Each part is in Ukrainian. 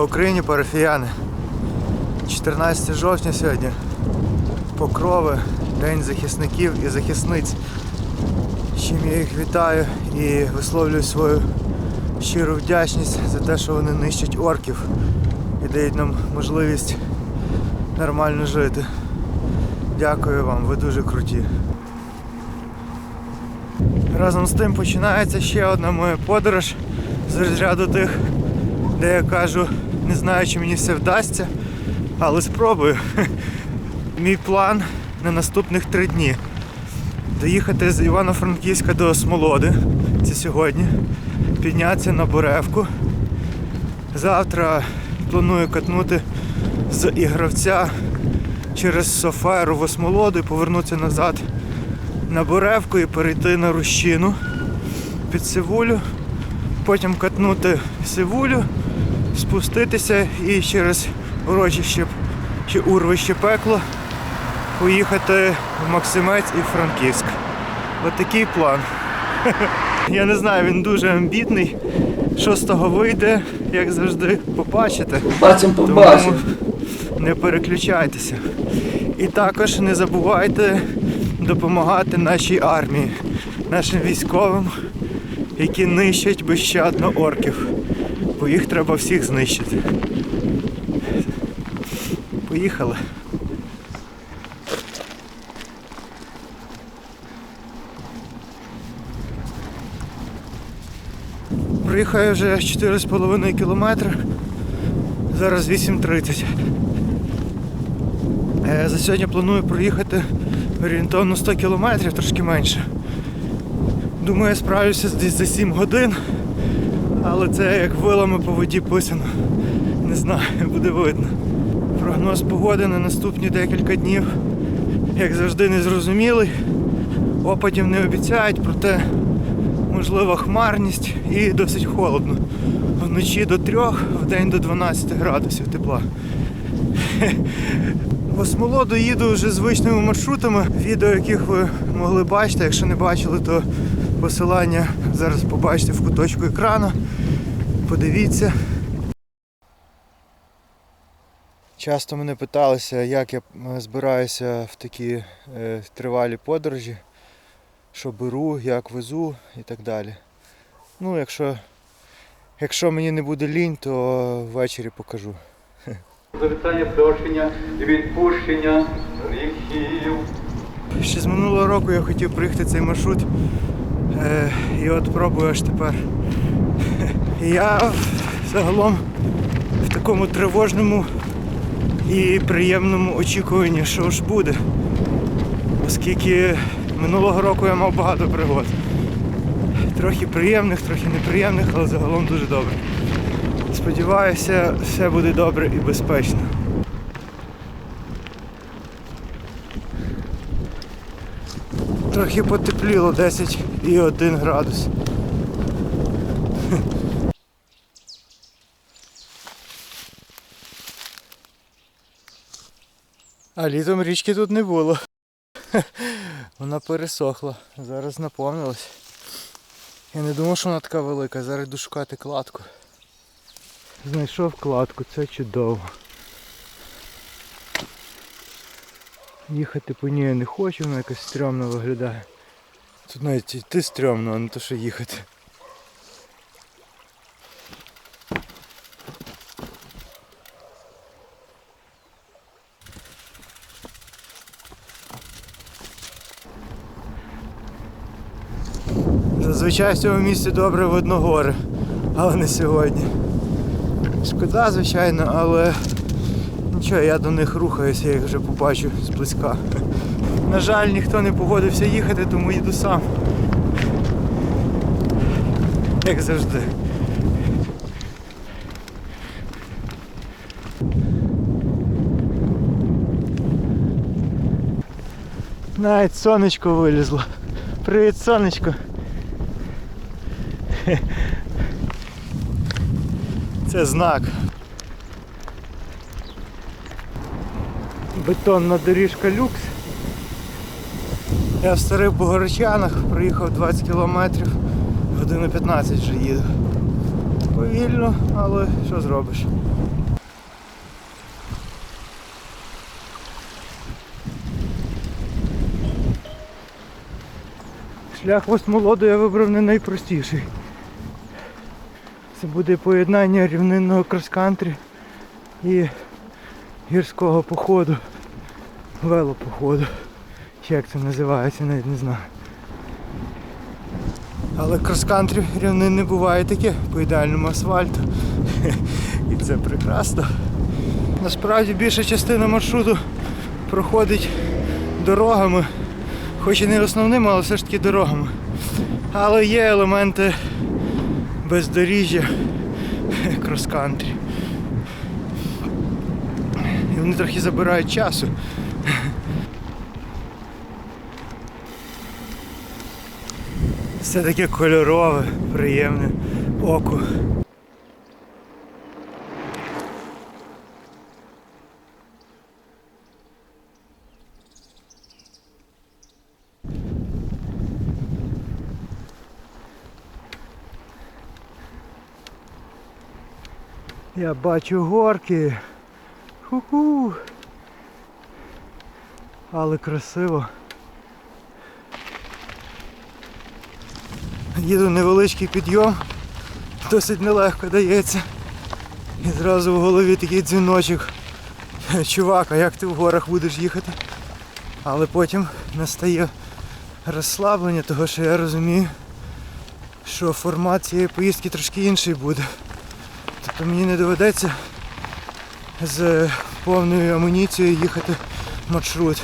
Слава Україні, парафіяни! 14 жовтня сьогодні. Покрови, День захисників і захисниць. Чим я їх вітаю і висловлюю свою щиру вдячність за те, що вони нищать орків і дають нам можливість нормально жити. Дякую вам, ви дуже круті. Разом з тим починається ще одна моя подорож з розряду тих, де я кажу, не знаю, чи мені все вдасться, але спробую. Мій план на наступних три дні. Доїхати з Івано-Франківська до Смолоди, це сьогодні, піднятися на Боревку. Завтра планую катнути з Ігровця через Соферу в Осмолоду і повернутися назад на Боревку і перейти на Рущину під Сивулю. Потім катнути Сивулю, спуститися і через урочище чи урвище пекло поїхати в Максимець і Франківськ. От такий план. Я не знаю, він дуже амбітний. Що з того вийде, як завжди, побачите. Побачимо, Тому побачимо. не переключайтеся. І також не забувайте допомагати нашій армії, нашим військовим, які нищать безщадно орків. Бо їх треба всіх знищити. Поїхали. Приїхав я вже 4,5 кілометри. Зараз 8.30. Е, За сьогодні планую проїхати орієнтовно 100 кілометрів, трошки менше. Думаю, я справлюся десь за 7 годин, але це як вилами по воді писано. Не знаю, буде видно. Прогноз погоди на наступні декілька днів, як завжди, незрозумілий. Опадів не обіцяють, проте можлива хмарність і досить холодно. Вночі до 3, в день до 12 градусів тепла. В Осмолоду їду вже звичними маршрутами, відео яких ви могли бачити. Якщо не бачили, то посилання зараз побачите в куточку екрану. Подивіться. Часто мене питалися, як я е, збираюся в такі е, тривалі подорожі, що беру, як везу і так далі. Ну, якщо, якщо мені не буде лінь, то ввечері покажу. Завітання прощення і відпущення гріхів. Ще з минулого року я хотів проїхати цей маршрут. Е, і от пробую аж тепер. Я загалом в такому тривожному і приємному очікуванні, що ж буде. Оскільки минулого року я мав багато пригод. Трохи приємних, трохи неприємних, але загалом дуже добре. Сподіваюся, все буде добре і безпечно. Трохи потепліло 10 і 1 градус. А літом річки тут не було. Вона пересохла. Зараз наповнилась. Я не думав, що вона така велика. Зараз йду шукати кладку. Знайшов кладку, це чудово. Їхати по ній я не хочу, вона якось стрьомно виглядає. Тут навіть йти стрьомно, а не то що їхати. Зазвичай в цьому місці добре видно гори, але не сьогодні. Шкода, звичайно, але нічого, я до них рухаюся, я їх вже побачу зблизька. На жаль, ніхто не погодився їхати, тому їду сам. Як завжди. Навіть сонечко вилізло. Привіт, сонечко. Це знак. Бетонна доріжка люкс. Я в старих Богородчанах проїхав 20 кілометрів, годину 15 вже їду. Повільно, але що зробиш? Шлях восьмолоду я вибрав не найпростіший. Це буде поєднання рівнинного крос-кантрі і гірського походу, велопоходу. Чи як це називається, навіть не знаю. Але крос-кантрі рівнин не буває таке по ідеальному асфальту. І це прекрасно. Насправді більша частина маршруту проходить дорогами, хоч і не основними, але все ж таки дорогами. Але є елементи бездоріжжя крос-кантрі. І вони трохи забирають часу. Все таке кольорове, приємне оку. Я бачу горки. Ху-ху. Але красиво. Їду невеличкий підйом, досить нелегко дається. І зразу в голові такий дзвіночок. Чувак, а як ти в горах будеш їхати? Але потім настає розслаблення, того що я розумію, що формат цієї поїздки трошки інший буде. Тобто мені не доведеться з повною амуніцією їхати маршрут.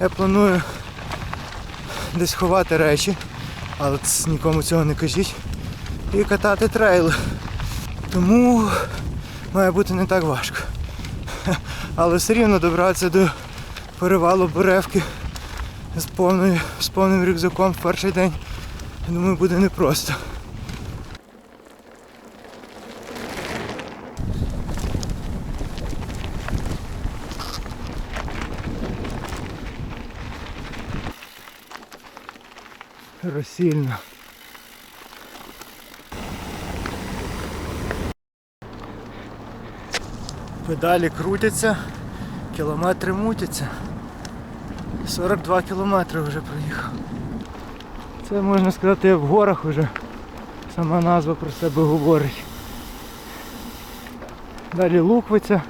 Я планую десь ховати речі, але нікому цього не кажіть. І катати трейли. Тому має бути не так важко. Але все рівно добратися до перевалу Буревки з, повною, з повним рюкзаком в перший день, я думаю, буде непросто. Розсільно. Педалі крутяться, кілометри мутяться. 42 кілометри вже проїхав. Це можна сказати як в горах вже. Сама назва про себе говорить. Далі Луквиця.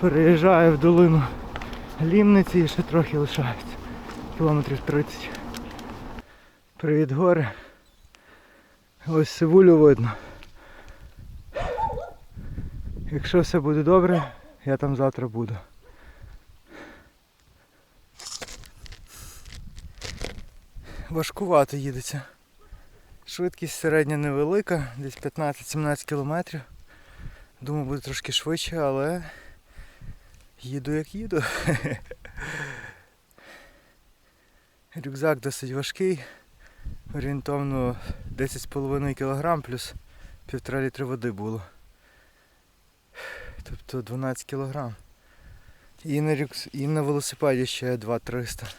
Переїжджаю в долину Лімниці і ще трохи лишається. Кілометрів 30. Привіт гори. Ось Сивулю видно. Якщо все буде добре, я там завтра буду. Важкувато їдеться. Швидкість середня невелика, десь 15-17 кілометрів. Думаю, буде трошки швидше, але їду як їду. Рюкзак досить важкий, орієнтовно 10,5 кг плюс 1,5 літри води було. Тобто 12 кг. І на, рюкз... і на велосипеді ще 2-300.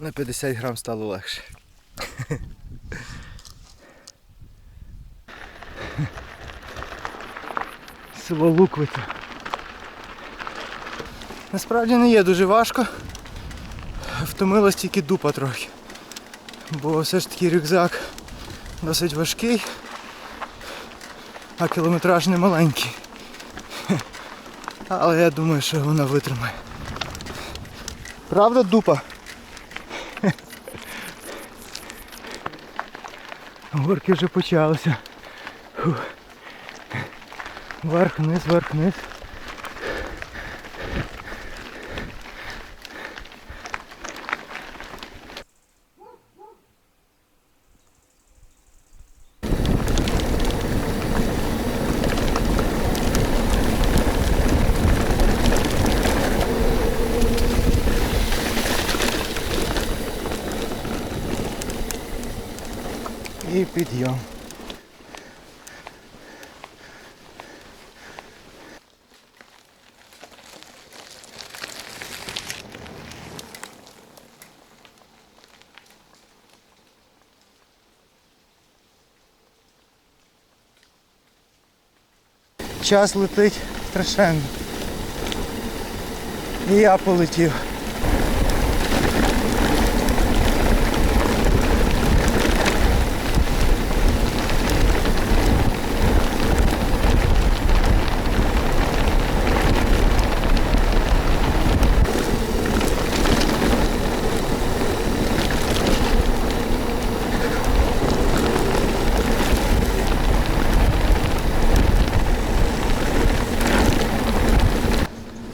На 50 грам стало легше. Село Луквиця. Насправді не є дуже важко. Втомилась тільки дупа трохи. Бо все ж таки рюкзак досить важкий, а кілометраж не маленький. Але я думаю, що вона витримає. Правда, дупа? Горки вже почалися. Фух. Вверх, вниз, вверх, вниз. І підйом. Час летить страшенно. І я полетів.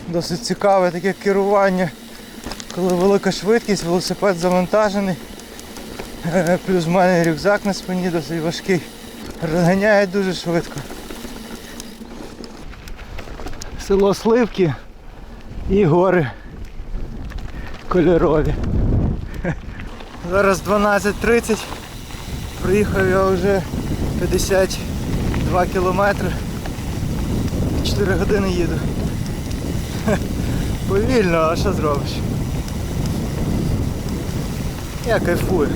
Досить цікаве таке керування, коли велика швидкість, велосипед завантажений. Е, Плюс в мене рюкзак на спині досить важкий. Розганяє дуже швидко. Село Сливки і гори кольорові. Зараз 12.30. Приїхав я вже 52 кілометри. 4 години їду. Повільно, а що зробиш? Я кайфую.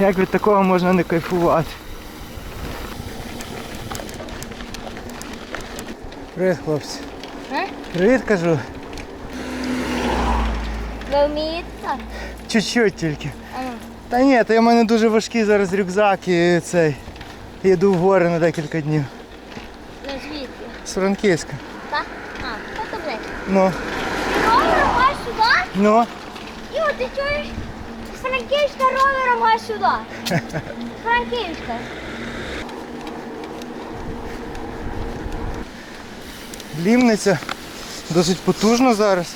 Як від такого можна не кайфувати? Привіт, хлопці. Е? Привіт кажу. Ви вмієте? Чуть-чуть тільки. Та ні, то в мене дуже важкий зараз рюкзак і цей. Їду в гори на декілька днів. Звідки? З Франківська. Так? А, то то ближче. Ну, Ровером аж сюди? ну. Іо, ти чуєш? Франківська ровером аж сюди. Франківська. Лімниця досить потужно зараз.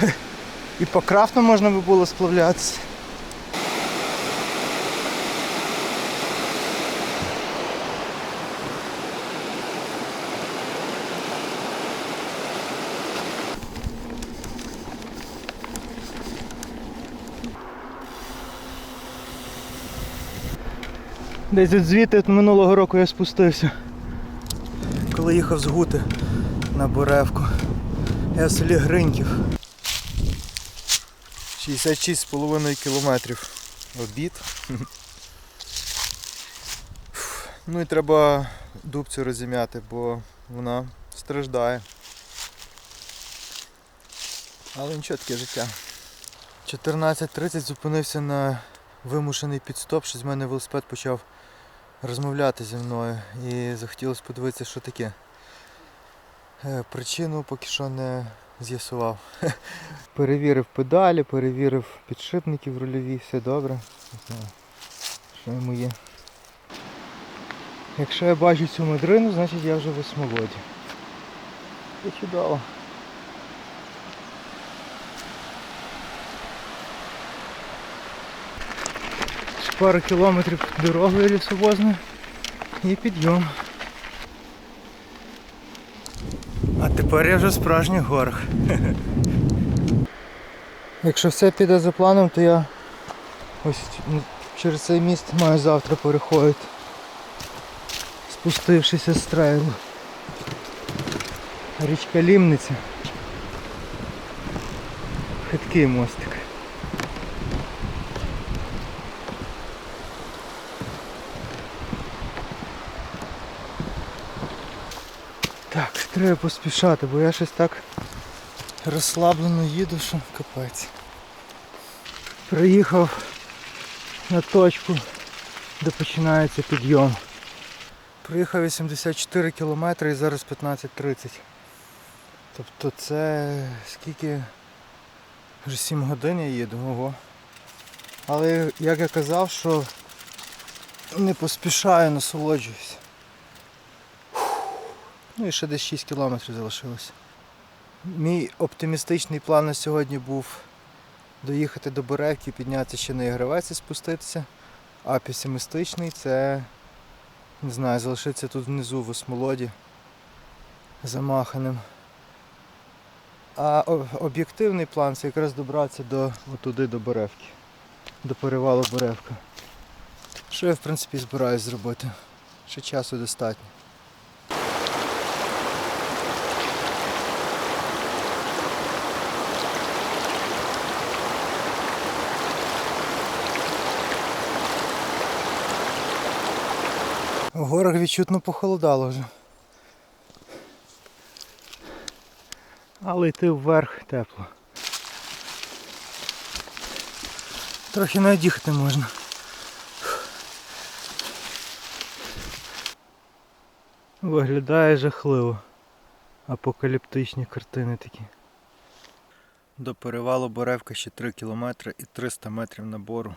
І по крафту можна би було сплавлятися. Десь звідти минулого року я спустився. Коли їхав з Гути на Боревку. Я в селі Гриньків. 66,5 кілометрів обід. Ну і треба дубцю розім'яти, бо вона страждає. Але нічого таке життя. 14.30 зупинився на вимушений підстоп, що з мене велосипед почав розмовляти зі мною і захотілося подивитися, що таке. Е, Причину поки що не з'ясував. Перевірив педалі, перевірив підшипники в рульові, все добре. Що йому є. Якщо я бачу цю мадрину, значить я вже в осмолоді. Це чудово. Пару кілометрів дорогою лісовозною і підйом. А тепер я вже в справжніх горах. Якщо все піде за планом, то я ось через цей міст маю завтра переходити. Спустившися з трейлу. Річка Лімниця. Хиткий мостик. Так, треба поспішати, бо я щось так розслаблено їду, що капець. Приїхав на точку, де починається підйом. Приїхав 84 кілометри і зараз 15.30. Тобто це скільки? Вже 7 годин я їду, ого. Але як я казав, що не поспішаю, насолоджуюсь. Ну і ще десь 6 кілометрів залишилось. Мій оптимістичний план на сьогодні був доїхати до Беревки, піднятися ще на Ігровець і спуститися. А песимістичний це, не знаю, залишитися тут внизу в осмолоді замаханим. А об'єктивний план це якраз добратися до отуди до Беревки, до перевалу Беревка. Що я в принципі збираюсь зробити. Ще часу достатньо. Горах відчутно похолодало вже. Але йти вверх тепло. Трохи навіть їхати можна. Виглядає жахливо. Апокаліптичні картини такі. До перевалу Боревка ще 3 кілометри і 300 метрів набору.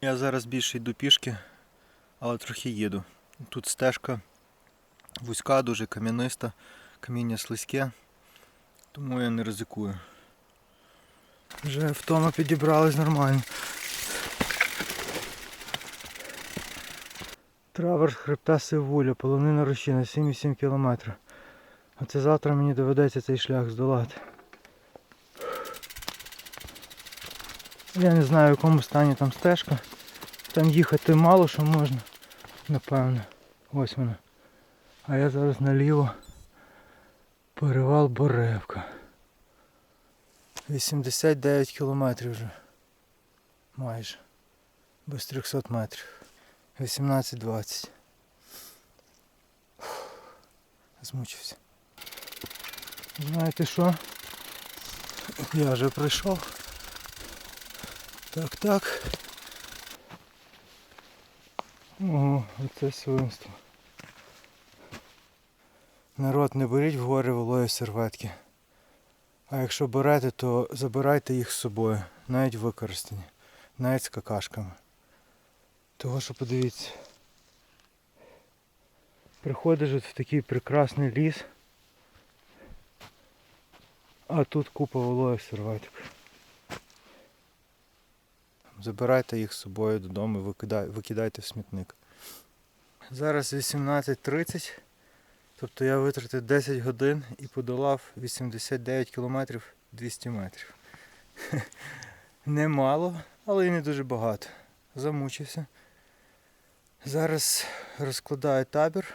Я зараз більше йду пішки, але трохи їду. Тут стежка вузька, дуже кам'яниста, каміння слизьке, тому я не ризикую. Вже втома підібрались нормально. Траверс хребта Сивуля, полонина рощина, 7,7 км. Оце завтра мені доведеться цей шлях здолати. Я не знаю в якому стані там стежка. Там їхати мало що можна, напевно. Ось вона. А я зараз наліво. Перевал Боревка. 89 кілометрів вже. Майже. Без 300 метрів. 18-20. Змучився. Знаєте що? Я вже прийшов. Так, так. Ого, оце свинство. Народ, не беріть в гори вологі серветки. А якщо берете, то забирайте їх з собою, навіть використані, навіть з какашками. Того що подивіться. Приходиш от в такий прекрасний ліс, а тут купа вологих серветок. Забирайте їх з собою додому, викидай- викидайте в смітник. Зараз 18.30, тобто я витратив 10 годин і подолав 89 кілометрів 200 метрів. Немало, але і не дуже багато. Замучився. Зараз розкладаю табір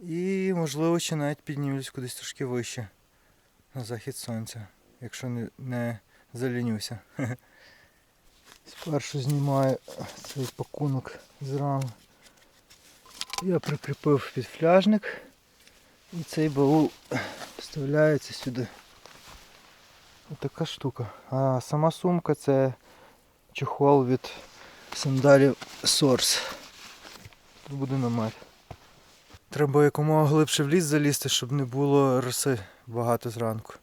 і, можливо, ще навіть піднімусь кудись трошки вище на захід сонця, якщо не, не залінюся. Спершу знімаю цей пакунок з рами. Я прикріпив під фляжник і цей баул вставляється сюди. Отака штука. А сама сумка це чохол від сандалів Source. Тут буде намет. Треба якомога глибше в ліс залізти, щоб не було роси багато зранку.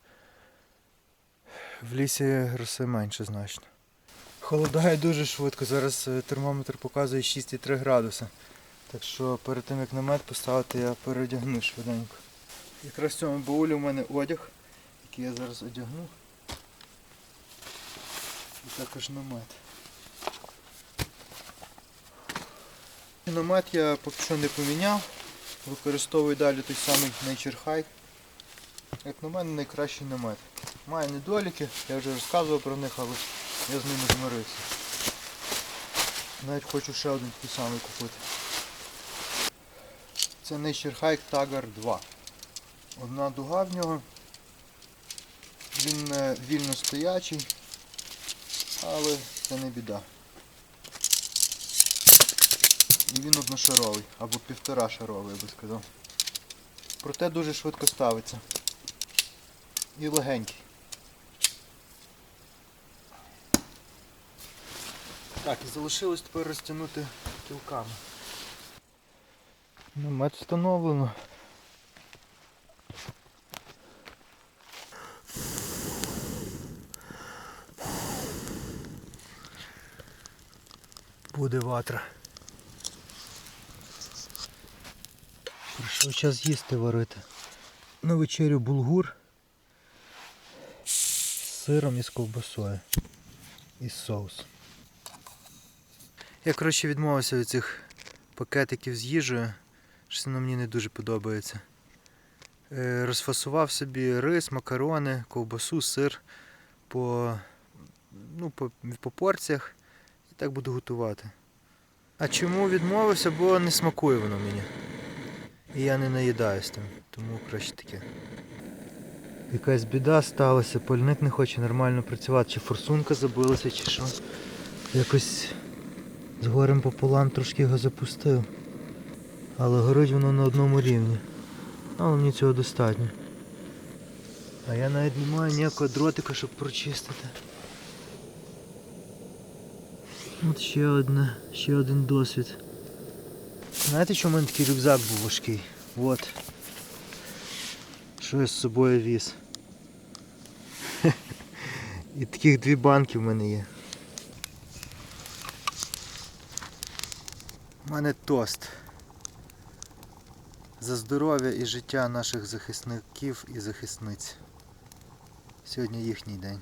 В лісі роси менше значно. Холодає дуже швидко. Зараз е, термометр показує 6,3 градуса. Так що перед тим як намет поставити, я переодягну швиденько. Якраз в цьому баулі у мене одяг, який я зараз одягну. І також намет. Намет я поки що не поміняв. Використовую далі той самий Nature Hike. Як на мене найкращий намет. Має недоліки, я вже розказував про них, але я з ними змирився. Навіть хочу ще один такий самий купити. Це Nature Hike Tiger 2. Одна дуга в нього. Він вільно стоячий, але це не біда. І він одношаровий, або півтора шаровий, я би сказав. Проте дуже швидко ставиться. І легенький. Так, і залишилось тепер розтягнути кілками. Намет встановлено. Буде ватра. Прийшов час їсти варити. На вечерю булгур з сиром і з ковбасою. І з соус. Я, коротше, відмовився від цих пакетиків з їжею. Щось воно мені не дуже подобається. Е, Розфасував собі рис, макарони, ковбасу, сир по, ну, по, по порціях і так буду готувати. А чому відмовився? Бо не смакує воно мені. І я не наїдаюсь там, тому краще таке. Якась біда сталася, пальник не хоче нормально працювати, чи форсунка забилася, чи що. Якось з горем пополам трошки його запустив. Але горить воно на одному рівні. Але мені цього достатньо. А я навіть не маю ніякого дротика, щоб прочистити. От ще одне, ще один досвід. Знаєте, чому в мене такий рюкзак був важкий? От. Що я з собою віз. І таких дві банки в мене є. У мене тост. За здоров'я і життя наших захисників і захисниць. Сьогодні їхній день.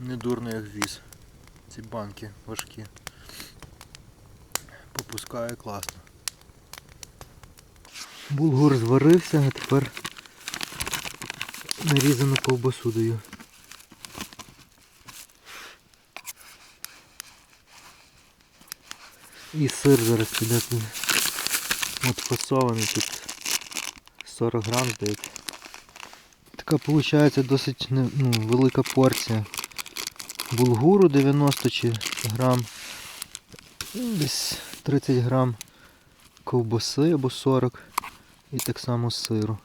Не дурно як віз. Ці банки важкі. Попускає класно. Булгур зварився, а тепер нарізану ковбасу даю. І сир зараз піде тут. Тут 40 грам здається. Така виходить досить ну, велика порція. Булгуру 90 чи грам. Десь 30 грам ковбаси або 40 і так само сиру.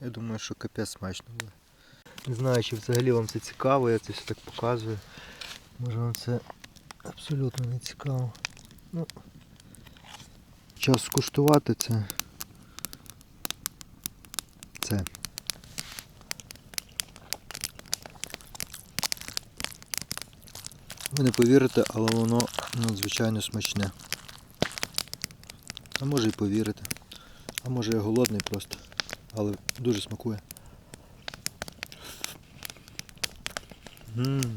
Я думаю, що капець смачно буде. Не знаю, чи взагалі вам це цікаво, я це все так показую. Може вам це абсолютно не цікаво. Ну, час скуштувати це. Це. Ви не повірите, але воно надзвичайно смачне. А може і повірите. А може я голодний просто. Але дуже смакує. Ммм.